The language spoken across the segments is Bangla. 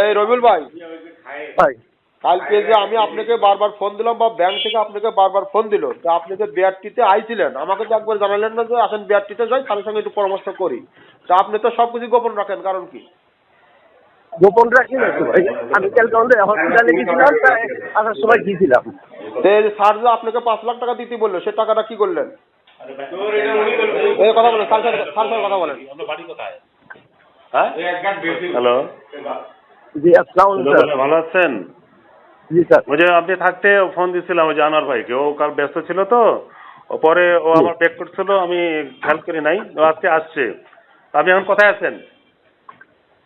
এই রবিউল ভাই। ভাই কালকে যে আমি আপনাকে বারবার ফোন দিলাম বা ব্যাংক থেকে আপনাকে বারবার ফোন দিল তো আপনি যে বিআরটিতে আইছিলেন আমাকে তো একবার জানালেন না যে আসেন বিআরটিতে যাই তার সঙ্গে একটু পরামর্শ করি। তা আপনি তো সব কিছু গোপন রাখেন কারণ কি? গোপন রাখি না আমি কালকে আমাদের হসপিটালে গেছিলাম আসার সময় গিয়েছিলাম। তো স্যার যে আপনাকে পাঁচ লাখ টাকা দিতে বলল সে টাকাটা কি করলেন? কথা বলেন স্যার স্যার কথা বলেন। হ্যালো। জি আসসালাম ভালো আছেন? জি স্যার। ওই যে আপনি থাকতে ফোন দিছিলাম ওই যে আনোয়ার ভাইকে। ও কাল ব্যস্ত ছিল তো। পরে ও আমার ব্যাক করছিল আমি খেয়াল করি নাই। ও আজকে আসছে। আপনি এখন কোথায় আছেন?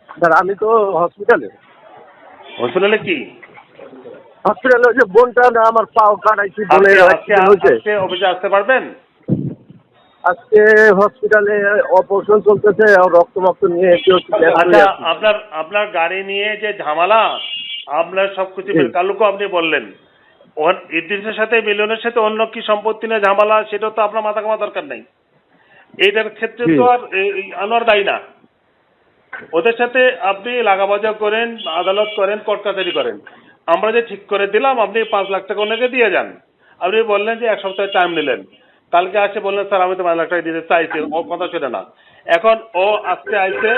স্যার আমি তো হসপিটালে হসপিটালে কি? হসপিটালে ওই যে বোনটা না আমার পাও কাটাইছি হয়েছে আজকে অফিসে আসতে পারবেন? আজকে হসপিটালে অপারেশন চলতেছে রক্ত মক্ত নিয়ে একটু আচ্ছা। আপনার আপনার গাড়ি নিয়ে যে ঝামেলা আপনার সবকিছু। আপনি বললেন। ইদ্রিসের সাথে মিলনের সাথে অন্য কি সম্পত্তি নিয়ে ঝামেলা সেটা তো আপনার মাথা কামা দরকার নাই। এইটার ক্ষেত্রে তো আর আনোয়ার দায়ী না। ওদের সাথে আপনি লাগাবাজা করেন আদালত করেন কোর্ট কাছারি করেন। আমরা যে ঠিক করে দিলাম আপনি পাঁচ লাখ টাকা ওনাকে দিয়ে যান। আপনি বললেন যে এক সপ্তাহ টাইম নিলেন। কালকে আসে বললেন স্যার আমি তো পাঁচ লাখ টাকা দিতে চাইছি। ও কথা শুনে না। এখন ও আজকে আইছে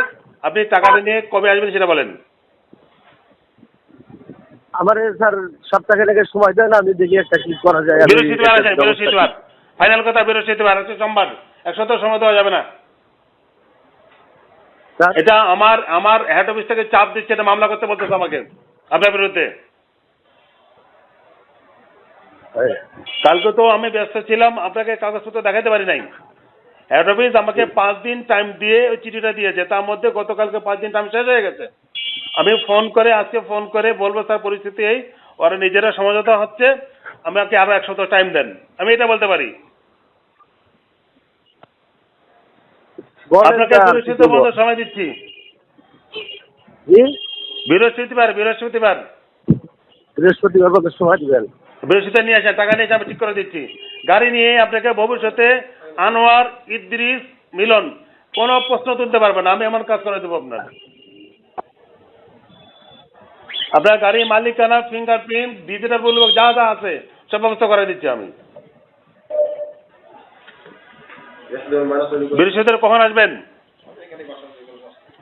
আপনি টাকাটা নিয়ে কবে আসবেন সেটা বলেন। আমার স্যার সপ্তাহ সময় দেন আমি দেখি একটা কি করা যায় বৃহস্পতিবার আসেন বৃহস্পতিবার। ফাইনাল কথা বৃহস্পতিবার আজকে সোমবার। এক সপ্তাহ সময় দেওয়া যাবে না। এটা আমার আমার হেড অফিস থেকে চাপ দিচ্ছে এটা মামলা করতে বলতেছে আমাকে আপনার বিরুদ্ধে। কালকে তো আমি ব্যস্ত ছিলাম আপনাকে কাগজপত্র দেখাতে পারি নাই। হেড অফিস আমাকে পাঁচ দিন টাইম দিয়ে ওই চিঠিটা দিয়েছে তার মধ্যে গতকালকে পাঁচ দিন টাইম শেষ হয়ে গেছে। আমি ফোন করে আজকে ফোন করে বলব স্যার পরিস্থিতি এই ওরা নিজেরা সমঝোতা হচ্ছে আমাকে আরও এক সপ্তাহ টাইম দেন। আমি এটা বলতে পারি। আপনাকে বৃহস্পতিবার সময় দিচ্ছি? বৃহস্পতিবার বৃহস্পতিবার। বৃহস্পতিবার সময় দিবেন। বৃহস্পতিবার নিয়ে আসেন, টাকা নিয়ে আমি ঠিক করে দিচ্ছি। গাড়ি নিয়ে আপনাকে ভবিষ্যতে আনোয়ার, ইদ্রিস, মিলন, কোনো প্রশ্ন তুলতে পারবে না। আমি এমন কাজ করে দেবো আপনার। আপনার গাড়ির মালিকানা ফিঙ্গারপ্রিন্ট ডিজিটাল বলব যা যা আছে, সব ব্যবস্থা করে দিচ্ছি আমি। বৃহস্পতিবার কখন আসবেন?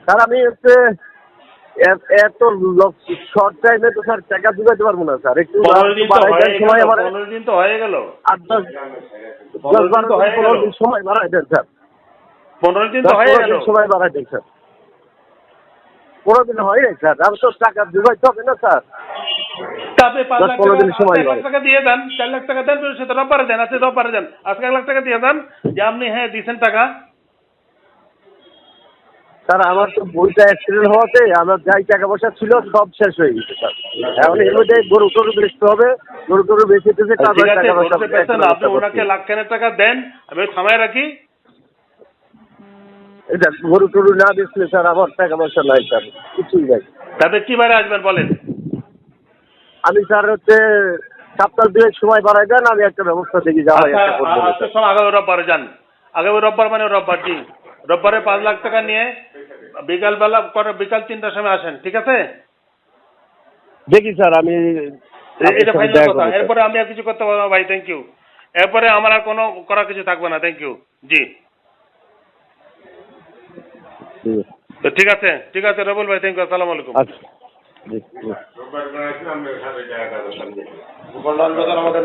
স্যার, আমি হচ্ছে এত শর্ট টাইমে তো স্যার টাকা পারব না স্যার একটু পনেরো দিন হয়ে দেন সময় আমার পনেরো দিন তো গেল। আট দশ দশ বারো তো দিন পনেরো দিন সময় বাড়াই দেন স্যার পনেরো দিন তো হয়ে গেল। সময় বাড়াই দেন স্যার পনেরো দিন হয় নাই স্যার আমি তো টাকা ঢুকাইতে হবে না স্যার আপনি পাঁচ লাখ পনেরো টাকা দিয়ে দেন চার লাখ টাকা দেন দেন আজকে দেন। আজকে এক লাখ টাকা দিয়ে দেন যে আপনি হ্যাঁ দিচ্ছেন টাকা। স্যার আমার তো বইটা অ্যাক্সিডেন্ট হওয়াতে আমার যাই টাকা পয়সা ছিল সব শেষ হয়ে গেছে স্যার। এখন এর মধ্যে গরু টরু বেচতে হবে গরু টরু বেঁচে তারপরে টাকা পয়সা আপনি ওনাকে লাখ খানেক টাকা দেন আমি থামায় রাখি। এটা গরু টরু না বেচলে স্যার আমার টাকা পয়সা নাই স্যার কিছুই নাই। তাতে কি বারে আসবেন বলেন। আমি স্যার হচ্ছে সপ্তাহ দুয়েক সময় বাড়াই দেন আমি একটা ব্যবস্থা দেখি যা হয় আচ্ছা সব আগামী রোববারে যান। আগামী রোববার মানে রোববার জি রোববারে পাঁচ লাখ টাকা নিয়ে বিকালবেলা করে বিকাল তিনটার সময় আসেন ঠিক আছে? দেখি স্যার আমি এটা ফাইনাল কথা। এরপরে আমি আর কিছু করতে পারব ভাই থ্যাংক ইউ এরপরে আমার আর কোনো করার কিছু থাকবে না থ্যাংক ইউ জি। তো ঠিক আছে ঠিক আছে রবুল ভাই থ্যাংক ইউ আসসালামু আলাইকুম। আচ্ছা। আমাদের